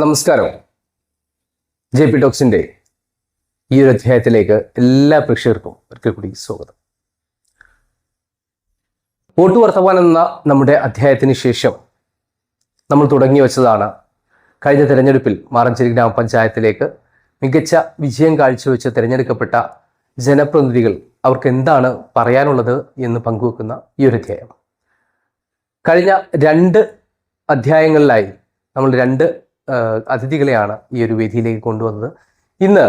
നമസ്കാരം. J P ടോക്സിന്റെ ഈ ഒരു അധ്യായത്തിലേക്ക് എല്ലാ പ്രേക്ഷകർക്കും ഒരിക്കൽ കൂടി സ്വാഗതം. വോട്ട് വർത്തമാനം എന്ന നമ്മുടെ അധ്യായത്തിന് ശേഷം നമ്മൾ തുടങ്ങി വെച്ചതാണ് കഴിഞ്ഞ തെരഞ്ഞെടുപ്പിൽ മാറഞ്ചേരി ഗ്രാമപഞ്ചായത്തിലേക്ക് മികച്ച വിജയം കാഴ്ചവെച്ച് തിരഞ്ഞെടുക്കപ്പെട്ട ജനപ്രതിനിധികൾ അവർക്ക് എന്താണ് പറയാനുള്ളത് എന്ന് പങ്കുവെക്കുന്ന ഈ ഒരു അധ്യായം. കഴിഞ്ഞ രണ്ട് അധ്യായങ്ങളിലായി നമ്മൾ രണ്ട് അതിഥികളെയാണ് ഈ ഒരു വേദിയിലേക്ക് കൊണ്ടുവന്നത്. ഇന്ന്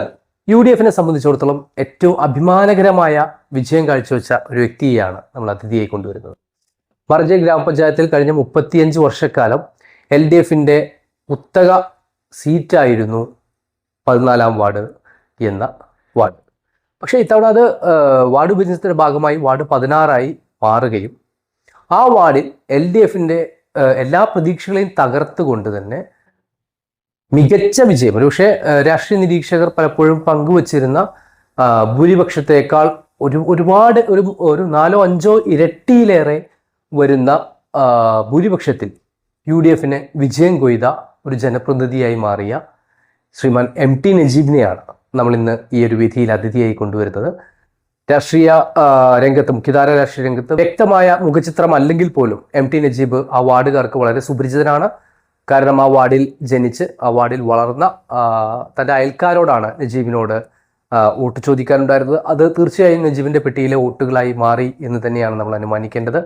യു ഡി എഫിനെ സംബന്ധിച്ചിടത്തോളം ഏറ്റവും അഭിമാനകരമായ വിജയം കാഴ്ചവെച്ച ഒരു വ്യക്തിയെയാണ് നമ്മൾ അതിഥിയായി കൊണ്ടുവരുന്നത്. മറഞ്ചേരി ഗ്രാമപഞ്ചായത്തിൽ കഴിഞ്ഞ മുപ്പത്തിയഞ്ച് വർഷക്കാലം എൽ ഡി എഫിന്റെ കുത്തക സീറ്റായിരുന്നു പതിനാലാം വാർഡ് എന്ന വാർഡ്. പക്ഷേ ഇത്തവണ അത് വാർഡ് വിഭജനത്തിന്റെ ഭാഗമായി വാർഡ് പതിനാറായി മാറുകയും ആ വാർഡിൽ എൽ ഡി എഫിന്റെ എല്ലാ പ്രതീക്ഷകളെയും തകർത്തുകൊണ്ട് തന്നെ മികച്ച വിജയം. ഒരുപക്ഷെ രാഷ്ട്രീയ നിരീക്ഷകർ പലപ്പോഴും പങ്കുവച്ചിരുന്ന ഭൂരിപക്ഷത്തേക്കാൾ ഒരു ഒരുപാട് ഒരു ഒരു നാലോ അഞ്ചോ ഇരട്ടിയിലേറെ വരുന്ന ഭൂരിപക്ഷത്തിൽ യു ഡി എഫിന് വിജയം കൊയ്ത ഒരു ജനപ്രതിനിധിയായി മാറിയ ശ്രീമാൻ എം ടി നജീബിനെയാണ് നമ്മൾ ഇന്ന് ഈ ഒരു വിധിയിൽ അതിഥിയായി കൊണ്ടുവരുന്നത്. രാഷ്ട്രീയ രംഗത്ത് മുഖ്യധാര രാഷ്ട്രീയ രംഗത്ത് വ്യക്തമായ മുഖചിത്രം അല്ലെങ്കിൽ പോലും എം ടി നജീബ് ആ വാർഡുകാർക്ക് വളരെ സുപരിചിതനാണ്. കാരണം ആ വാർഡിൽ ജനിച്ച് ആ വാർഡിൽ വളർന്ന തന്റെ അയൽക്കാരോടാണ് നജീബിനോട് വോട്ട് ചോദിക്കാനുണ്ടായിരുന്നത്. അത് തീർച്ചയായും നജീബിന്റെ പെട്ടിയിലെ വോട്ടുകളായി മാറി എന്ന് തന്നെയാണ് നമ്മൾ അനുമാനിക്കേണ്ടത്.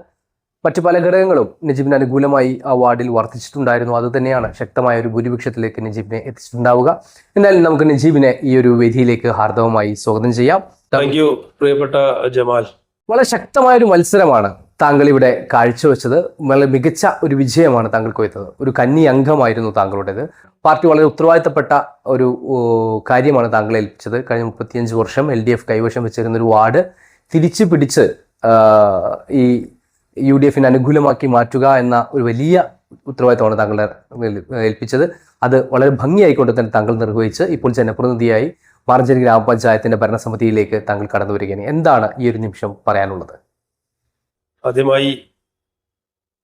മറ്റു പല ഘടകങ്ങളും നജീബിന് അനുകൂലമായി ആ വാർഡിൽ വർദ്ധിച്ചിട്ടുണ്ടായിരുന്നു. അത് തന്നെയാണ് ശക്തമായ ഒരു ഭൂരിപക്ഷത്തിലേക്ക് നജീബിനെ എത്തിച്ചിട്ടുണ്ടാവുക. എന്നാലും നമുക്ക് നജീബിനെ ഈ ഒരു വേദിയിലേക്ക് ഹാർദവമായി സ്വാഗതം ചെയ്യാം. താങ്ക് യു പ്രിയപ്പെട്ട ജമാൽ. വളരെ ശക്തമായ ഒരു മത്സരമാണ് താങ്കൾ ഇവിടെ കാഴ്ചവെച്ചത് വളരെ മികച്ച ഒരു വിജയമാണ് താങ്കൾ കൊയ്ത്തത് ഒരു കന്നി അംഗമായിരുന്നു താങ്കളുടേത്. പാർട്ടി വളരെ ഉത്തരവാദിത്തപ്പെട്ട ഒരു കാര്യമാണ് താങ്കൾ ഏൽപ്പിച്ചത്. കഴിഞ്ഞ മുപ്പത്തിയഞ്ച് വർഷം എൽ ഡി എഫ് കൈവശം വെച്ചിരുന്ന ഒരു വാർഡ് തിരിച്ചു പിടിച്ച് ഈ യു ഡി എഫിന് അനുകൂലമാക്കി മാറ്റുക എന്ന ഒരു വലിയ ഉത്തരവാദിത്തമാണ് താങ്കളെ ഏൽ- ഏൽപ്പിച്ചത്. അത് വളരെ ഭംഗിയായിക്കൊണ്ട് തന്നെ താങ്കൾ നിർവഹിച്ച് ഇപ്പോൾ ജനപ്രതിനിധിയായി മാർജരി ഗ്രാമപഞ്ചായത്തിന്റെ ഭരണസമിതിയിലേക്ക് താങ്കൾ കടന്നു വരികയാണ്. എന്താണ് ഈ ഒരു നിമിഷം പറയാനുള്ളത്? ആദ്യമായി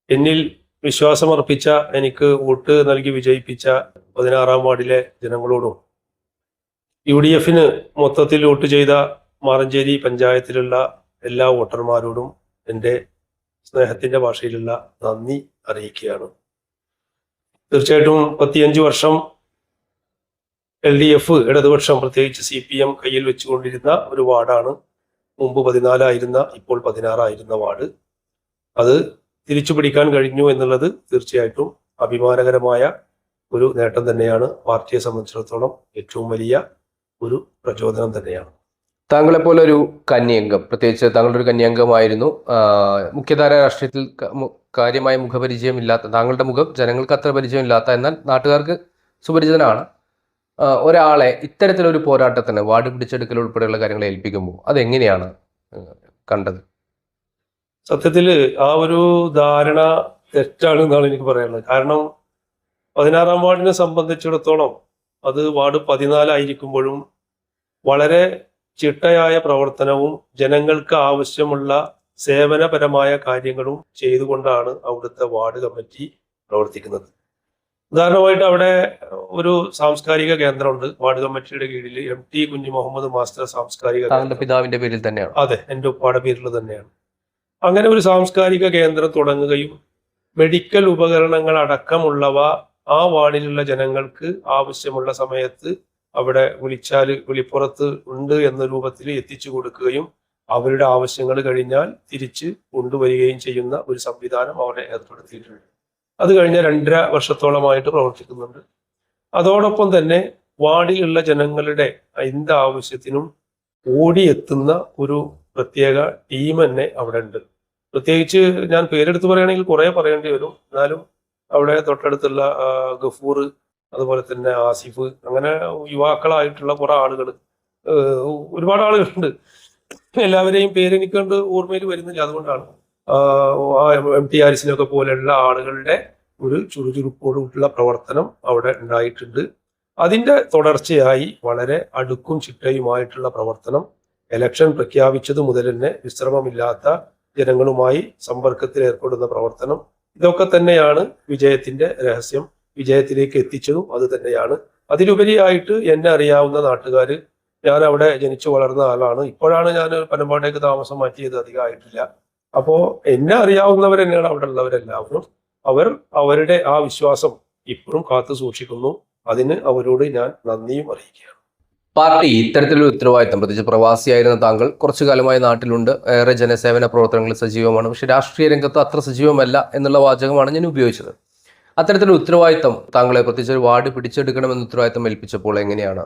എന്നിൽ വിശ്വാസമർപ്പിച്ച എനിക്ക് വോട്ട് നൽകി വിജയിപ്പിച്ച പതിനാറാം വാർഡിലെ ജനങ്ങളോടും യു ഡി എഫിന് മൊത്തത്തിൽ വോട്ട് ചെയ്ത മാറഞ്ചേരി പഞ്ചായത്തിലുള്ള എല്ലാ വോട്ടർമാരോടും എന്റെ സ്നേഹത്തിന്റെ ഭാഷയിലുള്ള നന്ദി അറിയിക്കുകയാണ്. തീർച്ചയായിട്ടും പത്തിയഞ്ച് വർഷം എൽ ഡി എഫ് ഇടതുപക്ഷം പ്രത്യേകിച്ച് സി പി എം കയ്യിൽ വെച്ചുകൊണ്ടിരുന്ന ഒരു വാർഡാണ്. മുമ്പ് പതിനാലായിരുന്ന ഇപ്പോൾ പതിനാറായിരുന്ന വാർഡ്. അത് തിരിച്ചു പിടിക്കാൻ കഴിഞ്ഞു എന്നുള്ളത് തീർച്ചയായിട്ടും അഭിമാനകരമായ ഒരു നേട്ടം തന്നെയാണ് പാർട്ടിയെ സംബന്ധിച്ചിടത്തോളം ഏറ്റവും വലിയ ഒരു പ്രചോദനം തന്നെയാണ്. താങ്കളെ പോലെ ഒരു കന്യംഗം പ്രത്യേകിച്ച് ഒരു കന്യംഗമായിരുന്നു മുഖ്യധാര രാഷ്ട്രീയത്തിൽ കാര്യമായ മുഖപരിചയം ഇല്ലാത്ത മുഖപരിചയമില്ലാത്ത താങ്കളുടെ മുഖം ജനങ്ങൾക്ക് അത്ര പരിചയമില്ലാത്ത എന്നാൽ നാട്ടുകാർക്ക് സുപരിചിതനാണ്. ഒരാളെ ഇത്തരത്തിലൊരു പോരാട്ടത്തിന് വാർഡ് പിടിച്ചെടുക്കൽ ഉൾപ്പെടെയുള്ള കാര്യങ്ങളെ ഏൽപ്പിക്കുമ്പോൾ അതെങ്ങനെയാണ് കണ്ടത്? സത്യത്തിൽ ആ ഒരു ധാരണ തെറ്റാണ് എന്നാണ് എനിക്ക് പറയാനുള്ളത്. കാരണം പതിനാറാം വാർഡിനെ സംബന്ധിച്ചിടത്തോളം അത് വാർഡ് പതിനാലായിരിക്കുമ്പോഴും വളരെ ചിട്ടയായ പ്രവർത്തനവും ജനങ്ങൾക്ക് ആവശ്യമുള്ള സേവനപരമായ കാര്യങ്ങളും ചെയ്തുകൊണ്ടാണ് അവിടുത്തെ വാർഡ് കമ്മിറ്റി പ്രവർത്തിക്കുന്നത്. ഉദാഹരണമായിട്ട് അവിടെ ഒരു സാംസ്കാരിക കേന്ദ്രമുണ്ട്. വാർഡ് കമ്മിറ്റിയുടെ കീഴിൽ എം ടി കുഞ്ഞു മുഹമ്മദ് മാസ്റ്റർ സാംസ്കാരിക പിതാവിന്റെ പേരിൽ തന്നെയാണ്. അതെ എന്റെ ഉപ്പാടെ പേരിൽ തന്നെയാണ്. അങ്ങനെ ഒരു സാംസ്കാരിക കേന്ദ്രം തുടങ്ങുകയും മെഡിക്കൽ ഉപകരണങ്ങൾ അടക്കമുള്ളവ ആ വാർഡിലുള്ള ജനങ്ങൾക്ക് ആവശ്യമുള്ള സമയത്ത് അവിടെ വിളിച്ചാൽ വിളിപ്പുറത്ത് ഉണ്ട് എന്ന രൂപത്തിൽ എത്തിച്ചു കൊടുക്കുകയും അവരുടെ ആവശ്യങ്ങൾ കഴിഞ്ഞാൽ തിരിച്ച് കൊണ്ടുവരികയും ചെയ്യുന്ന ഒരു സംവിധാനം അവിടെ ഏർപ്പെടുത്തിയിട്ടുണ്ട്. അത് കഴിഞ്ഞ രണ്ടര വർഷത്തോളമായിട്ട് പ്രവർത്തിക്കുന്നുണ്ട്. അതോടൊപ്പം തന്നെ വാർഡിലുള്ള ജനങ്ങളുടെ എന്ത് ആവശ്യത്തിനും ഓടിയെത്തുന്ന ഒരു പ്രത്യേക ടീം തന്നെ അവിടെ ഉണ്ട് പ്രത്യേകിച്ച് ഞാൻ പേരെടുത്ത് പറയുകയാണെങ്കിൽ കുറേ പറയേണ്ടി വരും. എന്നാലും അവിടെ തൊട്ടടുത്തുള്ള ഗഫൂർ അതുപോലെ തന്നെ ആസിഫ് അങ്ങനെ യുവാക്കളായിട്ടുള്ള കുറെ ആളുകൾ ഒരുപാട് ആളുകളുണ്ട്. എല്ലാവരെയും പേരെനിക്കൊണ്ട് ഓർമ്മയിൽ വരുന്നില്ല. അതുകൊണ്ടാണ് എം ടി ആരിസിനൊക്കെ പോലെയുള്ള ആളുകളുടെ ഒരു ചുറുചുറുക്കോടുള്ള പ്രവർത്തനം അവിടെ ഉണ്ടായിട്ടുണ്ട്. അതിന്റെ തുടർച്ചയായി വളരെ അടുക്കും ചിട്ടയുമായിട്ടുള്ള പ്രവർത്തനം ഇലക്ഷൻ പ്രഖ്യാപിച്ചത് മുതൽ തന്നെ വിശ്രമമില്ലാത്ത ജനങ്ങളുമായി സമ്പർക്കത്തിൽ ഏർപ്പെടുന്ന പ്രവർത്തനം. ഇതൊക്കെ തന്നെയാണ് വിജയത്തിന്റെ രഹസ്യം. വിജയത്തിലേക്ക് എത്തിച്ചതും അത് തന്നെയാണ്. അതിലുപരിയായിട്ട് എന്നെ അറിയാവുന്ന നാട്ടുകാർ ഞാൻ അവിടെ ജനിച്ചു വളർന്ന ആളാണ്. ഇപ്പോഴാണ് ഞാൻ പനമ്പാടേക്ക് താമസം മാറ്റിയത്. അധികമായിട്ടില്ല അപ്പോൾ എന്നെ അറിയാവുന്നവർ തന്നെയാണ് അവിടെ ഉള്ളവരെല്ലാവരും. അവർ അവരുടെ ആ വിശ്വാസം ഇപ്പോഴും കാത്തു സൂക്ഷിക്കുന്നു. അതിന് അവരോട് ഞാൻ നന്ദിയും അറിയിക്കുകയാണ്. പാർട്ടി ഇത്തരത്തിലൊരു ഉത്തരവാദിത്തം പ്രത്യേകിച്ച് പ്രവാസിയായിരുന്ന താങ്കൾ കുറച്ചു കാലമായി നാട്ടിലുണ്ട് ഏറെ ജനസേവന പ്രവർത്തനങ്ങൾ സജീവമാണ് പക്ഷേ രാഷ്ട്രീയ രംഗത്ത് അത്ര സജീവമല്ല എന്നുള്ള വാചകമാണ് ഞാൻ ഉപയോഗിച്ചത്. അത്തരത്തിലൊരു ഉത്തരവാദിത്തം താങ്കളെ പ്രത്യേകിച്ച് ഒരു വാർഡ് പിടിച്ചെടുക്കണമെന്ന ഉത്തരവാദിത്തം ഏൽപ്പിച്ചപ്പോൾ എങ്ങനെയാണ്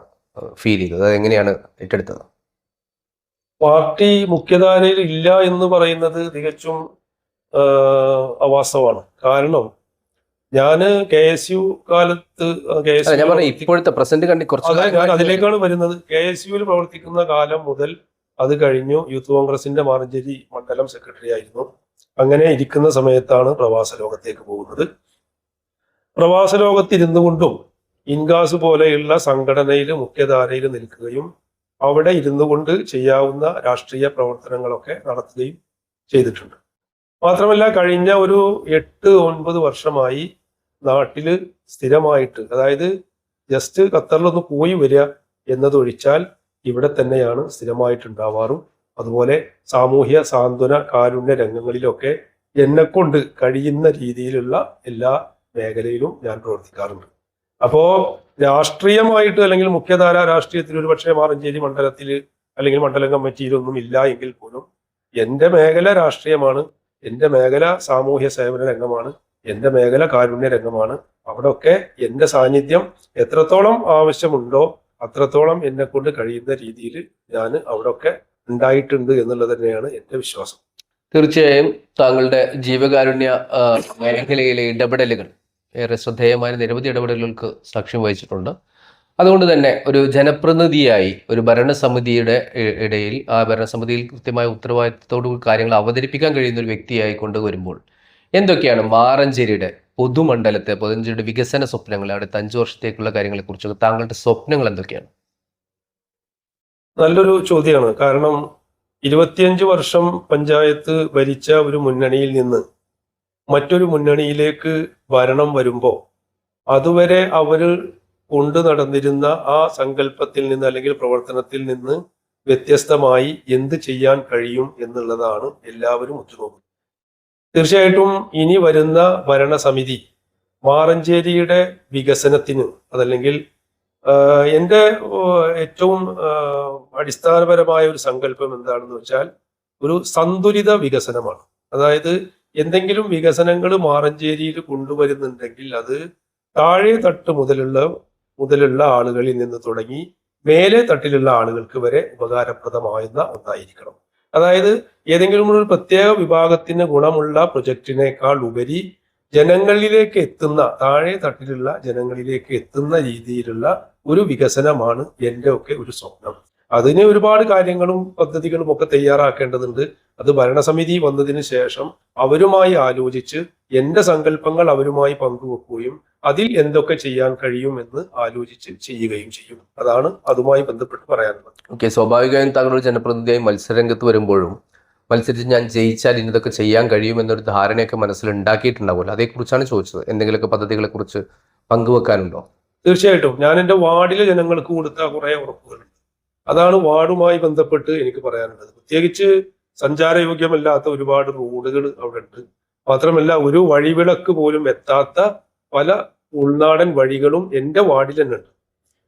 ഫീൽ ചെയ്തത്? അത് എങ്ങനെയാണ് ഏറ്റെടുത്തത്? പാർട്ടി മുഖ്യധാരയിൽ ഇല്ല എന്ന് പറയുന്നത് തികച്ചും അവാസ്തവമാണ്. കാരണം ഞാൻ കെ എസ് യു കാലത്ത് കെ എസ് ഞാൻ പറഞ്ഞ ഇപ്പോഴത്തെ പ്രസന്റ് കണ്ടി കുറച്ച് ഞാൻ അതിലേക്കാണ് വരുന്നത്. കെ എസ് യുവിൽ പ്രവർത്തിക്കുന്ന കാലം മുതൽ അത് കഴിഞ്ഞു. യൂത്ത് കോൺഗ്രസിന്റെ മാർജരി മണ്ഡലം സെക്രട്ടറി ആയിരുന്നു. അങ്ങനെ ഇരിക്കുന്ന സമയത്താണ് പ്രവാസ ലോകത്തേക്ക് പോകുന്നത്. പ്രവാസ ലോകത്തിരുന്നു കൊണ്ടും ഇൻഗാസ് പോലെയുള്ള സംഘടനയിൽ മുഖ്യധാരയിൽ നിൽക്കുകയും അവിടെ ഇരുന്നു കൊണ്ട് ചെയ്യാവുന്ന രാഷ്ട്രീയ പ്രവർത്തനങ്ങളൊക്കെ നടത്തുകയും ചെയ്തിട്ടുണ്ട്. മാത്രമല്ല കഴിഞ്ഞ ഒരു എട്ട് ഒൻപത് വർഷമായി നാട്ടിൽ സ്ഥിരമായിട്ട് അതായത് ജസ്റ്റ് ഖത്തറിലൊന്ന് പോയി വരിക എന്നതൊഴിച്ചാൽ ഇവിടെ തന്നെയാണ് സ്ഥിരമായിട്ടുണ്ടാവാറും. അതുപോലെ സാമൂഹ്യ സാന്ത്വന കാരുണ്യ രംഗങ്ങളിലൊക്കെ എന്നെക്കൊണ്ട് കഴിയുന്ന രീതിയിലുള്ള എല്ലാ മേഖലയിലും ഞാൻ പ്രവർത്തിക്കാറുണ്ട്. അപ്പോ രാഷ്ട്രീയമായിട്ട് അല്ലെങ്കിൽ മുഖ്യധാര രാഷ്ട്രീയത്തിൽ ഒരു പക്ഷേ മാറഞ്ചേരി മണ്ഡലത്തിൽ അല്ലെങ്കിൽ മണ്ഡലം കമ്മിറ്റിയിലൊന്നും ഇല്ല എങ്കിൽ പോലും എന്റെ മേഖല രാഷ്ട്രീയമാണ് എന്റെ മേഖല സാമൂഹ്യ സേവന രംഗമാണ്. എന്റെ മേഖല കാരുണ്യ രംഗമാണ്. അവിടെയൊക്കെ എന്റെ സാന്നിധ്യം എത്രത്തോളം ആവശ്യമുണ്ടോ അത്രത്തോളം എന്നെ കൊണ്ട് കഴിയുന്ന രീതിയിൽ ഞാൻ അവിടെയൊക്കെ ഉണ്ടായിട്ടുണ്ട് എന്നുള്ളത് തന്നെയാണ് എന്റെ വിശ്വാസം. തീർച്ചയായും താങ്കളുടെ ജീവകാരുണ്യ മേഖലയിലെ ഇടപെടലുകൾ ഏറെ ശ്രദ്ധേയമായ നിരവധി ഇടപെടലുകൾക്ക് സാക്ഷ്യം വഹിച്ചിട്ടുണ്ട്. അതുകൊണ്ട് തന്നെ ഒരു ജനപ്രതിനിധിയായി ഒരു ഭരണസമിതിയുടെ ഇടയിൽ ആ ഭരണസമിതിയിൽ കൃത്യമായ ഉത്തരവാദിത്തത്തോടു കാര്യങ്ങൾ അവതരിപ്പിക്കാൻ കഴിയുന്ന ഒരു വ്യക്തിയായി കൊണ്ടുവരുമ്പോൾ എന്തൊക്കെയാണ് മാറഞ്ചേരിയുടെ പൊതുമണ്ഡലത്തെ പൊതുമഞ്ചേരിയുടെ വികസന സ്വപ്നങ്ങൾ അടുത്ത അഞ്ചു വർഷത്തേക്കുള്ള കാര്യങ്ങളെക്കുറിച്ചൊക്കെ താങ്കളുടെ സ്വപ്നങ്ങൾ എന്തൊക്കെയാണ്? നല്ലൊരു ചോദ്യമാണ്. കാരണം ഇരുപത്തിയഞ്ച് വർഷം പഞ്ചായത്ത് ഭരിച്ച ഒരു മുന്നണിയിൽ നിന്ന് മറ്റൊരു മുന്നണിയിലേക്ക് ഭരണം വരുമ്പോൾ അതുവരെ അവർ കൊണ്ടു നടന്നിരുന്ന ആ സങ്കല്പത്തിൽ നിന്ന് അല്ലെങ്കിൽ പ്രവർത്തനത്തിൽ നിന്ന് വ്യത്യസ്തമായി എന്ത് ചെയ്യാൻ കഴിയും എന്നുള്ളതാണ് എല്ലാവരും ഉറ്റുനോക്കുന്നത്. തീർച്ചയായിട്ടും ഇനി വരുന്ന ഭരണസമിതി മാറഞ്ചേരിയുടെ വികസനത്തിന് അതല്ലെങ്കിൽ എന്റെ ഏറ്റവും അടിസ്ഥാനപരമായ ഒരു സങ്കല്പം എന്താണെന്ന് വെച്ചാൽ ഒരു സന്തുലിത വികസനമാണ്. അതായത് എന്തെങ്കിലും വികസനങ്ങൾ മാറഞ്ചേരിയിൽ കൊണ്ടുവരുന്നുണ്ടെങ്കിൽ അത് താഴെ തട്ട് മുതലുള്ള മുതലുള്ള ആളുകളിൽ നിന്ന് തുടങ്ങി മേലെ തട്ടിലുള്ള ആളുകൾക്ക് വരെ ഉപകാരപ്രദമാകുന്ന ഒന്നായിരിക്കണം. അതായത് ഏതെങ്കിലും ഒരു പ്രത്യേക വിഭാഗത്തിന് ഗുണമുള്ള പ്രൊജക്റ്റിനേക്കാൾ ഉപരി ജനങ്ങളിലേക്ക് എത്തുന്ന താഴെ തട്ടിലുള്ള ജനങ്ങളിലേക്ക് എത്തുന്ന രീതിയിലുള്ള ഒരു വികസനമാണ് എന്റെ ഒക്കെ ഒരു സ്വപ്നം. അതിന് ഒരുപാട് കാര്യങ്ങളും പദ്ധതികളും ഒക്കെ തയ്യാറാക്കേണ്ടതുണ്ട്. അത് ഭരണസമിതി വന്നതിന് ശേഷം അവരുമായി ആലോചിച്ച് എന്റെ സങ്കല്പങ്ങൾ അവരുമായി പങ്കുവെക്കുകയും അതിൽ എന്തൊക്കെ ചെയ്യാൻ കഴിയുമെന്ന് ആലോചിച്ച് ചെയ്യുകയും ചെയ്യും. അതാണ് അതുമായി ബന്ധപ്പെട്ട് പറയാനുള്ളത്. ഓക്കെ സ്വാഭാവികമായും താങ്കളൊരു ജനപ്രതിനിധിയായി മത്സരരംഗത്ത് വരുമ്പോഴും മത്സരിച്ച് ഞാൻ ജയിച്ചാൽ ഇന്നതൊക്കെ ചെയ്യാൻ കഴിയുമെന്നൊരു ധാരണയൊക്കെ മനസ്സിൽ ഉണ്ടാക്കിയിട്ടുണ്ടാവുമല്ലോ അതേക്കുറിച്ചാണ് ചോദിച്ചത്. എന്തെങ്കിലുമൊക്കെ പദ്ധതികളെ കുറിച്ച് പങ്കുവെക്കാനുണ്ടോ? തീർച്ചയായിട്ടും. ഞാൻ എന്റെ വാർഡിലെ ജനങ്ങൾക്ക് കൊടുത്ത കുറെ ഉറപ്പുകളുണ്ട് അതാണ് വാർഡുമായി ബന്ധപ്പെട്ട് എനിക്ക് പറയാനുള്ളത്. പ്രത്യേകിച്ച് സഞ്ചാരയോഗ്യമല്ലാത്ത ഒരുപാട് റോഡുകൾ അവിടെ ഉണ്ട് മാത്രമല്ല ഒരു വഴിവിളക്ക് പോലും എത്താത്ത പല ഉൾനാടൻ വഴികളും എന്റെ വാർഡിൽ തന്നെ ഉണ്ട്.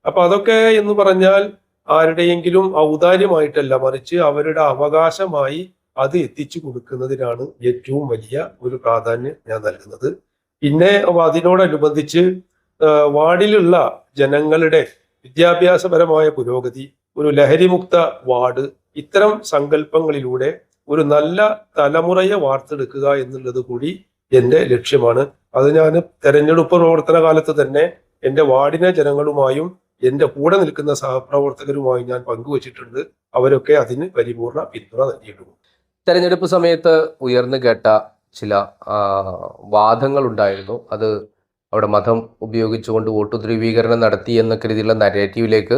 അപ്പൊ അതൊക്കെ എന്ന് പറഞ്ഞാൽ ആരുടെയെങ്കിലും ഔദാര്യമായിട്ടല്ല മറിച്ച് അവരുടെ അവകാശമായി അത് എത്തിച്ചു കൊടുക്കുന്നതിനാണ് ഏറ്റവും വലിയ ഒരു പ്രാധാന്യം ഞാൻ നൽകുന്നത്. പിന്നെ അതിനോടനുബന്ധിച്ച് വാർഡിലുള്ള ജനങ്ങളുടെ വിദ്യാഭ്യാസപരമായ പുരോഗതി ഒരു ലഹരിമുക്ത വാർഡ് ഇത്തരം സങ്കല്പങ്ങളിലൂടെ ഒരു നല്ല തലമുറയെ വാർത്തെടുക്കുക എന്നുള്ളത് കൂടി എന്റെ ലക്ഷ്യമാണ്. അത് ഞാൻ തെരഞ്ഞെടുപ്പ് പ്രവർത്തന കാലത്ത് തന്നെ എന്റെ വാർഡിനെ ജനങ്ങളുമായും എന്റെ കൂടെ നിൽക്കുന്ന സഹപ്രവർത്തകരുമായും ഞാൻ പങ്കുവച്ചിട്ടുണ്ട്. അവരൊക്കെ അതിന് പരിപൂർണ പിന്തുണ നൽകിയിട്ടുണ്ട്. തെരഞ്ഞെടുപ്പ് സമയത്ത് ഉയർന്നു കേട്ട ചില വാദങ്ങൾ ഉണ്ടായിരുന്നു അത് അവിടെ മതം ഉപയോഗിച്ചുകൊണ്ട് വോട്ട് ധ്രുവീകരണം നടത്തി എന്നൊക്കെ രീതിയിലുള്ള നരേറ്റീവിലേക്ക്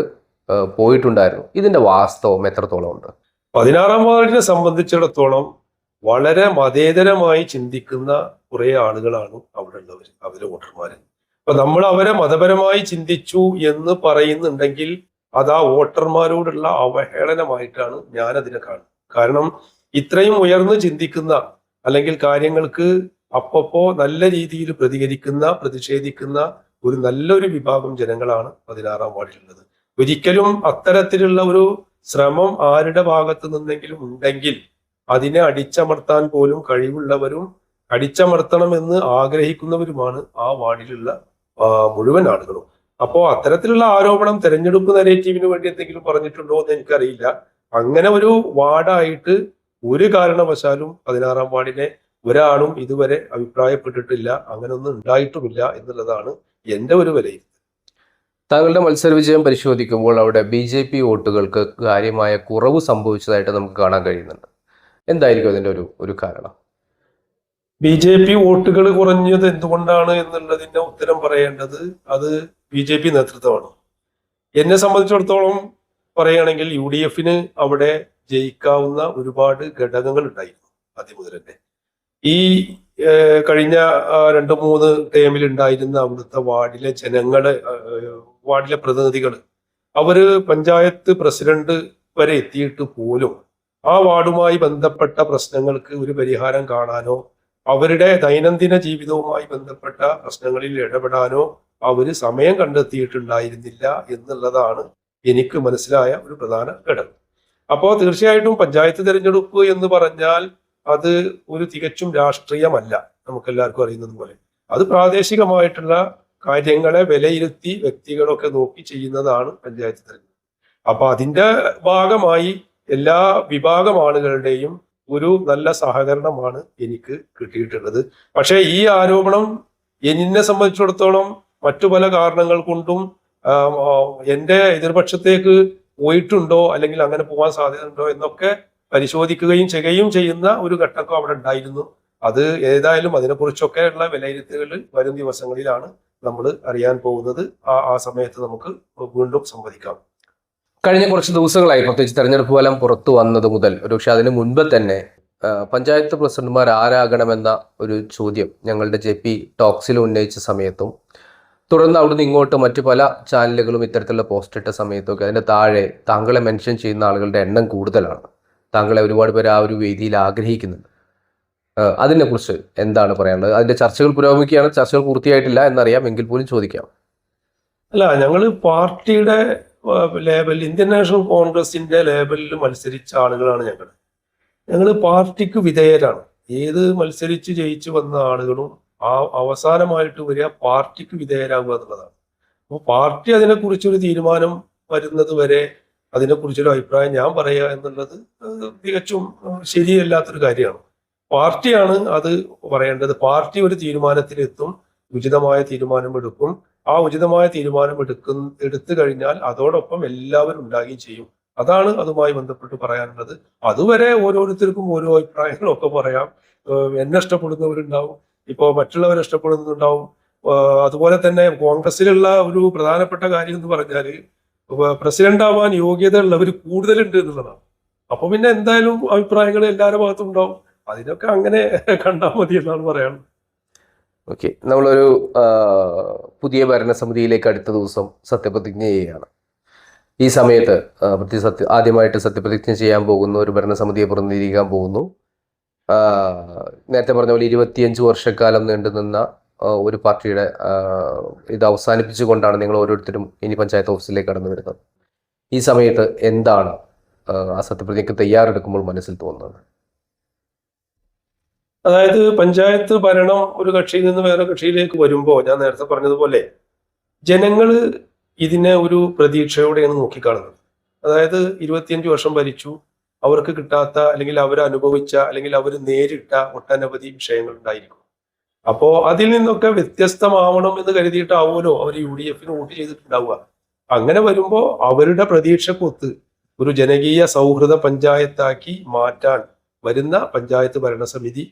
പോയിട്ടുണ്ടായിരുന്നു. ഇതിന്റെ വാസ്തവം എത്രത്തോളം ഉണ്ട്? പതിനാറാം വാർഡിനെ സംബന്ധിച്ചിടത്തോളം വളരെ മതേതരമായി ചിന്തിക്കുന്ന കുറെ ആളുകളാണ് അവിടെ ഉള്ളവർ അവരെ വോട്ടർമാര്. അപ്പൊ നമ്മൾ അവരെ മതപരമായി ചിന്തിച്ചു എന്ന് പറയുന്നുണ്ടെങ്കിൽ അത് ആ വോട്ടർമാരോടുള്ള അവഹേളനമായിട്ടാണ് ഞാൻ അതിനെ കാണുന്നത്. കാരണം ഇത്രയും ഉയർന്നു ചിന്തിക്കുന്ന അല്ലെങ്കിൽ കാര്യങ്ങൾക്ക് അപ്പപ്പോ നല്ല രീതിയിൽ പ്രതികരിക്കുന്ന പ്രതിഷേധിക്കുന്ന ഒരു നല്ലൊരു വിഭാഗം ജനങ്ങളാണ് പതിനാറാം വാർഡിലുള്ളത്. ഒരിക്കലും അത്തരത്തിലുള്ള ഒരു ശ്രമം ആരുടെ ഭാഗത്തു നിന്നെങ്കിലും ഉണ്ടെങ്കിൽ അതിനെ അടിച്ചമർത്താൻ പോലും കഴിവുള്ളവരും അടിച്ചമർത്തണമെന്ന് ആഗ്രഹിക്കുന്നവരുമാണ് ആ വാർഡിലുള്ള മുഴുവൻ ആളുകളും. അപ്പോ അത്തരത്തിലുള്ള ആരോപണം തെരഞ്ഞെടുപ്പ് നരേറ്റീവിന് വേണ്ടി എന്തെങ്കിലും പറഞ്ഞിട്ടുണ്ടോ എന്ന് എനിക്കറിയില്ല. അങ്ങനെ ഒരു വാർഡായിട്ട് ഒരു കാരണവശാലും പതിനാറാം വാർഡിനെ ഒരാളും ഇതുവരെ അഭിപ്രായപ്പെട്ടിട്ടില്ല അങ്ങനൊന്നും ഉണ്ടായിട്ടുമില്ല എന്നുള്ളതാണ് എന്റെ ഒരു വിലയിരുത്തൽ. താങ്കളുടെ മത്സര വിജയം പരിശോധിക്കുമ്പോൾ അവിടെ ബി ജെ പി വോട്ടുകൾക്ക് കാര്യമായ കുറവ് സംഭവിച്ചതായിട്ട് നമുക്ക് കാണാൻ കഴിയുന്നുണ്ട്. എന്തായിരിക്കും അതിന്റെ ഒരു ഒരു കാരണം? ബി ജെ പി വോട്ടുകൾ കുറഞ്ഞത് എന്തുകൊണ്ടാണ് എന്നുള്ളതിന്റെ ഉത്തരം പറയേണ്ടത് അത് ബി ജെ പി നേതൃത്വമാണ്. എന്നെ സംബന്ധിച്ചിടത്തോളം പറയുകയാണെങ്കിൽ യു ഡി എഫിന് അവിടെ ജയിക്കാവുന്ന ഒരുപാട് ഘടകങ്ങൾ ഉണ്ടായിരുന്നു ആദ്യം മുതൽ തന്നെ. ഈ കഴിഞ്ഞ രണ്ട് മൂന്ന് ടേമിൽ ഉണ്ടായിരുന്ന അവിടുത്തെ വാർഡിലെ ജനങ്ങൾ വാർഡിലെ പ്രതിനിധികൾ അവർ പഞ്ചായത്ത് പ്രസിഡന്റ് വരെ എത്തിയിട്ട് പോലും ആ വാർഡുമായി ബന്ധപ്പെട്ട പ്രശ്നങ്ങൾക്ക് ഒരു പരിഹാരം കാണാനോ അവരുടെ ദൈനംദിന ജീവിതവുമായി ബന്ധപ്പെട്ട പ്രശ്നങ്ങളിൽ ഇടപെടാനോ അവർ സമയം കണ്ടെത്തിയിട്ടുണ്ടായിരുന്നില്ല എന്നുള്ളതാണ് എനിക്ക് മനസ്സിലായ ഒരു പ്രധാന ഘടകം. അപ്പോൾ തീർച്ചയായിട്ടും പഞ്ചായത്ത് തിരഞ്ഞെടുപ്പ് എന്ന് പറഞ്ഞാൽ അത് ഒരു തികച്ചും രാഷ്ട്രീയമല്ല നമുക്കെല്ലാവർക്കും അറിയുന്നത് പോലെ. അത് പ്രാദേശികമായിട്ടുള്ള കാര്യങ്ങളെ വിലയിരുത്തി വ്യക്തികളൊക്കെ നോക്കി ചെയ്യുന്നതാണ് പഞ്ചായത്ത് തെരഞ്ഞെടുപ്പ്. അപ്പൊ അതിന്റെ ഭാഗമായി എല്ലാ വിഭാഗം ആളുകളുടെയും ഒരു നല്ല സഹകരണമാണ് എനിക്ക് കിട്ടിയിട്ടുള്ളത്. പക്ഷേ ഈ ആരോപണം എന്നെ സംബന്ധിച്ചിടത്തോളം മറ്റു പല കാരണങ്ങൾ കൊണ്ടും എന്റെ എതിർപക്ഷത്തേക്ക് പോയിട്ടുണ്ടോ അല്ലെങ്കിൽ അങ്ങനെ പോകാൻ സാധ്യതയുണ്ടോ എന്നൊക്കെ പരിശോധിക്കുകയും ചെയ്യുകയും ചെയ്യുന്ന ഒരു ഘട്ടമൊക്കെ അവിടെ ഉണ്ടായിരുന്നു. അത് ഏതായാലും അതിനെക്കുറിച്ചൊക്കെ ഉള്ള വിലയിരുത്തലുകൾ വരും ദിവസങ്ങളിലാണ് നമ്മൾ അറിയാൻ പോകുന്നത് ആ ആ സമയത്ത് നമുക്ക് വീണ്ടും സംവദിക്കാം. കഴിഞ്ഞ കുറച്ച് ദിവസങ്ങളായി പ്രത്യേകിച്ച് തെരഞ്ഞെടുപ്പ് ഫലം പുറത്തു വന്നത് മുതൽ ഒരുപക്ഷെ അതിന് മുൻപ് തന്നെ പഞ്ചായത്ത് പ്രസിഡന്റുമാർ ആരാകണമെന്ന ഒരു ചോദ്യം ഞങ്ങളുടെ ജെ പി ടോക്സിൽ ഉന്നയിച്ച സമയത്തും തുടർന്ന് അവിടുന്ന് ഇങ്ങോട്ട് മറ്റു പല ചാനലുകളും ഇത്തരത്തിലുള്ള പോസ്റ്റ് ഇട്ട സമയത്തൊക്കെ അതിന്റെ താഴെ താങ്കളെ മെൻഷൻ ചെയ്യുന്ന ആളുകളുടെ എണ്ണം കൂടുതലാണ്. താങ്കളെ ഒരുപാട് പേര് ആ ഒരു വേദിയിൽ ആഗ്രഹിക്കുന്നുണ്ട്. അതിനെക്കുറിച്ച് എന്താണ് പറയാനുള്ളത്? അതിന്റെ ചർച്ചകൾ പുരോഗമിക്കുകയാണ്. ചർച്ചകൾ പൂർത്തിയായിട്ടില്ല എന്നറിയാം. എങ്കിൽ പോലും ചോദിക്കാം. അല്ല ഞങ്ങൾ പാർട്ടിയുടെ ലേബൽ ഇന്ത്യൻ നാഷണൽ കോൺഗ്രസിന്റെ ലേബലിൽ മത്സരിച്ച ആളുകളാണ് ഞങ്ങൾ ഞങ്ങൾ പാർട്ടിക്ക് വിധേയരാണ്. ഏത് മത്സരിച്ച് ജയിച്ചു വന്ന ആളുകളും ആ അവസാനമായിട്ട് വരിക പാർട്ടിക്ക് വിധേയരാകുക എന്നുള്ളതാണ്. അപ്പോൾ പാർട്ടി അതിനെക്കുറിച്ചൊരു തീരുമാനം വരുന്നത് വരെ അതിനെക്കുറിച്ചൊരു അഭിപ്രായം ഞാൻ പറയുക എന്നുള്ളത് തികച്ചും ശരിയല്ലാത്തൊരു കാര്യമാണ്. പാർട്ടിയാണ് അത് പറയേണ്ടത്. പാർട്ടി ഒരു തീരുമാനത്തിലെത്തും ഉചിതമായ തീരുമാനമെടുക്കും. ആ ഉചിതമായ തീരുമാനം എടുക്കുന്ന എടുത്തു കഴിഞ്ഞാൽ അതോടൊപ്പം എല്ലാവരും ഉണ്ടാകുകയും ചെയ്യും. അതാണ് അതുമായി ബന്ധപ്പെട്ട് പറയാനുള്ളത്. അതുവരെ ഓരോരുത്തർക്കും ഓരോ അഭിപ്രായങ്ങളൊക്കെ പറയാം. എന്നെ ഇഷ്ടപ്പെടുന്നവരുണ്ടാവും ഇപ്പോൾ മറ്റുള്ളവരെ ഇഷ്ടപ്പെടുന്നുണ്ടാവും അതുപോലെ തന്നെ കോൺഗ്രസിലുള്ള ഒരു പ്രധാനപ്പെട്ട കാര്യം എന്ന് പറഞ്ഞാൽ പ്രസിഡന്റ് ആവാൻ യോഗ്യത ഉള്ളവർ കൂടുതലുണ്ട് എന്നുള്ളതാണ്. അപ്പൊ പിന്നെ എന്തായാലും അഭിപ്രായങ്ങൾ എല്ലാവരുടെ ഭാഗത്തും ഉണ്ടാവും. അതിനൊക്കെ അങ്ങനെ കണ്ടാൽ മതി എന്നാണ് പറയാനുള്ളത്. ഓക്കെ നമ്മളൊരു പുതിയ ഭരണസമിതിയിലേക്ക് അടുത്ത ദിവസം സത്യപ്രതിജ്ഞ ചെയ്യുകയാണ്. ഈ സമയത്ത് പ്രതി സത്യ ആദ്യമായിട്ട് സത്യപ്രതിജ്ഞ ചെയ്യാൻ പോകുന്നു ഒരു ഭരണസമിതിയെ പ്രതിനിധീകരിക്കാൻ പോകുന്നു. നേരത്തെ പറഞ്ഞ പോലെ ഇരുപത്തിയഞ്ച് വർഷക്കാലം നീണ്ടുനിന്ന നിന്ന ഒരു പാർട്ടിയുടെ ഇത് അവസാനിപ്പിച്ചുകൊണ്ടാണ് നിങ്ങൾ ഓരോരുത്തരും ഇനി പഞ്ചായത്ത് ഓഫീസിലേക്ക് കടന്നു വരുന്നത്. ഈ സമയത്ത് എന്താണ് ആ സത്യപ്രതിജ്ഞയ്ക്ക് തയ്യാറെടുക്കുമ്പോൾ മനസ്സിൽ തോന്നുന്നത്? അതായത് പഞ്ചായത്ത് ഭരണം ഒരു കക്ഷിയിൽ നിന്ന് വേറെ കക്ഷിയിലേക്ക് വരുമ്പോൾ ഞാൻ നേരത്തെ പറഞ്ഞതുപോലെ ജനങ്ങൾ ഇതിനെ ഒരു പ്രതീക്ഷയോടെയാണ് നോക്കിക്കാണുന്നത്. അതായത് ഇരുപത്തിയഞ്ച് വർഷം ഭരിച്ചു അവർക്ക് കിട്ടാത്ത അല്ലെങ്കിൽ അവർ അനുഭവിച്ച അല്ലെങ്കിൽ അവർ നേരിട്ട ഒട്ടനവധി വിഷയങ്ങൾ ഉണ്ടായിരിക്കും. അപ്പോൾ അതിൽ നിന്നൊക്കെ വ്യത്യസ്തമാവണം എന്ന് കരുതിയിട്ടാവുമല്ലോ അവർ യു ഡി എഫിന് വോട്ട് ചെയ്തിട്ടുണ്ടാവുക. അങ്ങനെ വരുമ്പോൾ അവരുടെ പ്രതീക്ഷക്കൊത്ത് ഒരു ജനകീയ സൗഹൃദ പഞ്ചായത്താക്കി മാറ്റാൻ വരുന്ന പഞ്ചായത്ത് ഭരണസമിതി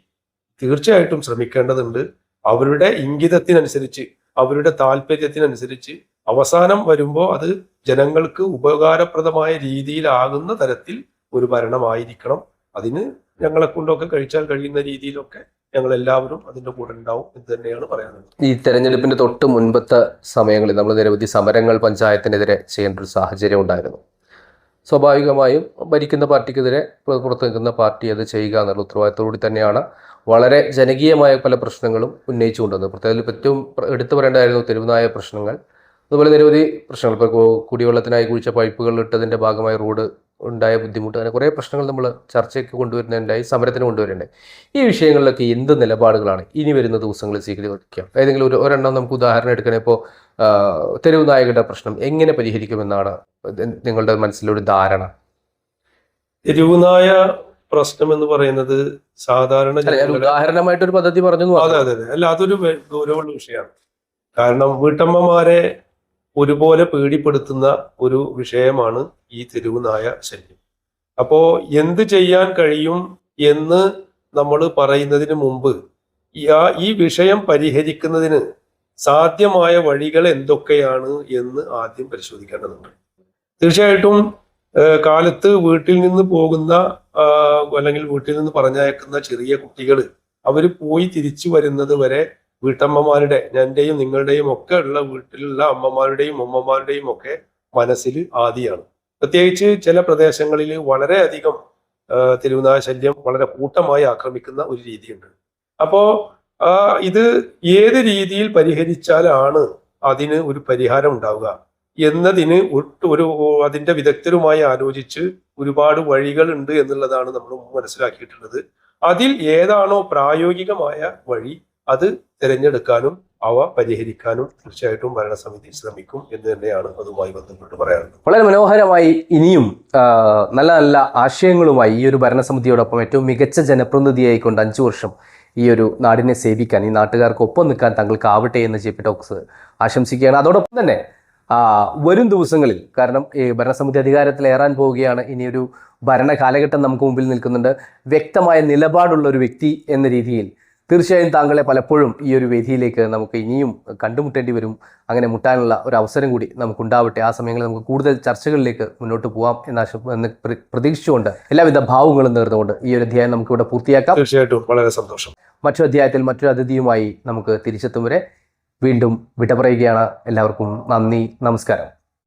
തീർച്ചയായിട്ടും ശ്രമിക്കേണ്ടതുണ്ട്. അവരുടെ ഇംഗിതത്തിനനുസരിച്ച് അവരുടെ താല്പര്യത്തിനനുസരിച്ച് അവസാനം വരുമ്പോൾ അത് ജനങ്ങൾക്ക് ഉപകാരപ്രദമായ രീതിയിലാകുന്ന തരത്തിൽ ഒരു ഭരണമായിരിക്കണം. അതിന് ഞങ്ങളെ കൊണ്ടൊക്കെ കഴിച്ചാൽ കഴിയുന്ന രീതിയിലൊക്കെ ഞങ്ങൾ എല്ലാവരും അതിന്റെ കൂടെ ഉണ്ടാവും എന്ന് തന്നെയാണ് പറയാനുള്ളത്. ഈ തെരഞ്ഞെടുപ്പിന്റെ തൊട്ട് മുൻപത്തെ സമയങ്ങളിൽ നമ്മൾ നിരവധി സമരങ്ങൾ പഞ്ചായത്തിനെതിരെ ചെയ്യേണ്ട ഒരു സാഹചര്യം ഉണ്ടായിരുന്നു. സ്വാഭാവികമായും ഭരിക്കുന്ന പാർട്ടിക്കെതിരെ പുറത്തു നിൽക്കുന്ന പാർട്ടി അത് ചെയ്യുക എന്നുള്ള ഉത്തരവാദിത്തോടുകൂടി തന്നെയാണ് വളരെ ജനകീയമായ പല പ്രശ്നങ്ങളും ഉന്നയിച്ചുകൊണ്ടുവന്നു പ്രത്യേകിച്ച് ഏറ്റവും എടുത്തു പറയേണ്ടതായിരുന്നു തെരുവുനായ പ്രശ്നങ്ങൾ. അതുപോലെ നിരവധി പ്രശ്നങ്ങൾ. ഇപ്പോൾ കുടിവെള്ളത്തിനായി കുഴിച്ച പൈപ്പുകൾ ഇട്ടതിന്റെ ഭാഗമായി റോഡ് ഉണ്ടായ ബുദ്ധിമുട്ട്. അങ്ങനെ കുറേ പ്രശ്നങ്ങൾ നമ്മൾ ചർച്ചയ്ക്ക് കൊണ്ടുവരുന്നുണ്ടായി സമരത്തിന് കൊണ്ടുവരുന്നുണ്ടായി ഈ വിഷയങ്ങളിലൊക്കെ എന്ത് നിലപാടുകളാണ് ഇനി വരുന്ന ദിവസങ്ങളിൽ സ്വീകരിക്കുക ഏതെങ്കിലും ഒരു ഒരെണ്ണം നമുക്ക് ഉദാഹരണം എടുക്കണേ. ഇപ്പോൾ തെരുവ് നായകരുടെ പ്രശ്നം എങ്ങനെ പരിഹരിക്കുമെന്നാണ് നിങ്ങളുടെ മനസ്സിലൊരു ധാരണ? തെരുവുനായ പ്രശ്നം എന്ന് പറയുന്നത് സാധാരണ ഉദാഹരണമായിട്ട് ഒരു പദ്ധതി പറഞ്ഞു അതെ അതെ അതെ. അല്ല അതൊരു ഗൗരവമുള്ള വിഷയമാണ്. കാരണം വീട്ടമ്മമാരെ ഒരുപോലെ പേടിപ്പെടുത്തുന്ന ഒരു വിഷയമാണ് ഈ തെരുവ് നായ ശല്യം. അപ്പോ എന്ത് ചെയ്യാൻ കഴിയും എന്ന് നമ്മൾ പറയുന്നതിന് മുമ്പ് ഈ വിഷയം പരിഹരിക്കുന്നതിന് സാധ്യമായ വഴികൾ എന്തൊക്കെയാണ് എന്ന് ആദ്യം പരിശോധിക്കേണ്ടതുണ്ട്. തീർച്ചയായിട്ടും കാലത്ത് വീട്ടിൽ നിന്ന് പോകുന്ന അല്ലെങ്കിൽ വീട്ടിൽ നിന്ന് പറഞ്ഞയക്കുന്ന ചെറിയ കുട്ടികൾ അവർ പോയി തിരിച്ചു വരുന്നത് വരെ വീട്ടമ്മമാരുടെ ഞാന്റെയും നിങ്ങളുടെയും ഒക്കെ ഉള്ള വീട്ടിലുള്ള അമ്മമാരുടെയും ഉമ്മമാരുടെയും ഒക്കെ മനസ്സിൽ ആദിയാണ്. പ്രത്യേകിച്ച് ചില പ്രദേശങ്ങളിൽ വളരെയധികം ആ, തെരുവുനായ ശല്യം വളരെ കൂട്ടമായി ആക്രമിക്കുന്ന ഒരു രീതിയുണ്ട്. അപ്പോ ഇത് ഏത് രീതിയിൽ പരിഹരിച്ചാലാണ് അതിന് ഒരു പരിഹാരം ഉണ്ടാവുക? എന്നതിന് ഒരു അതിന്റെ വിദഗ്ധരുമായി ആലോചിച്ച് ഒരുപാട് വഴികൾ ഉണ്ട് എന്നുള്ളതാണ് നമ്മൾ മനസ്സിലാക്കിയിട്ടുള്ളത്. അതിൽ ഏതാണോ പ്രായോഗികമായ വഴി അത് തിരഞ്ഞെടുക്കാനും അവ പരിഹരിക്കാനും തീർച്ചയായിട്ടും ഭരണസമിതി ശ്രമിക്കും എന്ന് തന്നെയാണ് അതുമായി ബന്ധപ്പെട്ട് പറയാനുള്ളത് വളരെ മനോഹരമായി ഇനിയും നല്ല നല്ല ആശയങ്ങളുമായി ഈ ഒരു ഭരണസമിതിയോടൊപ്പം ഏറ്റവും മികച്ച ജനപ്രതിനിധിയായിക്കൊണ്ട് അഞ്ചു വർഷം ഈ ഒരു നാടിനെ സേവിക്കാൻ ഈ നാട്ടുകാർക്ക് ഒപ്പം നിൽക്കാൻ താങ്കൾക്കാവട്ടെ എന്ന് ജെ പി ടോക്സ് ആശംസിക്കുകയാണ്. അതോടൊപ്പം തന്നെ വരും ദിവസങ്ങളിൽ കാരണം ഈ ഭരണസമിതി അധികാരത്തിലേറാൻ പോവുകയാണ്. ഇനിയൊരു ഭരണകാലഘട്ടം നമുക്ക് മുമ്പിൽ നിൽക്കുന്നുണ്ട്. വ്യക്തമായ നിലപാടുള്ള ഒരു വ്യക്തി എന്ന രീതിയിൽ തീർച്ചയായും താങ്കളെ പലപ്പോഴും ഈ ഒരു വേദിയിലേക്ക് നമുക്ക് ഇനിയും കണ്ടുമുട്ടേണ്ടി വരും. അങ്ങനെ മുട്ടാനുള്ള ഒരു അവസരം കൂടി നമുക്കുണ്ടാവട്ടെ. ആ സമയങ്ങളിൽ നമുക്ക് കൂടുതൽ ചർച്ചകളിലേക്ക് മുന്നോട്ട് പോകാം എന്ന എന്ന് പ്രതീക്ഷിച്ചുകൊണ്ട് എല്ലാവിധ ഭാവങ്ങളും നേർന്നുകൊണ്ട് ഈ ഒരു അധ്യായം നമുക്ക് ഇവിടെ പൂർത്തിയാക്കാം. തീർച്ചയായിട്ടും. വളരെ സന്തോഷം. മറ്റൊരു അധ്യായത്തിൽ മറ്റൊരു അതിഥിയുമായി നമുക്ക് തിരിച്ചെത്തും വരെ വീണ്ടും വിട പറയുകയാണ് എല്ലാവർക്കും നന്ദി നമസ്കാരം.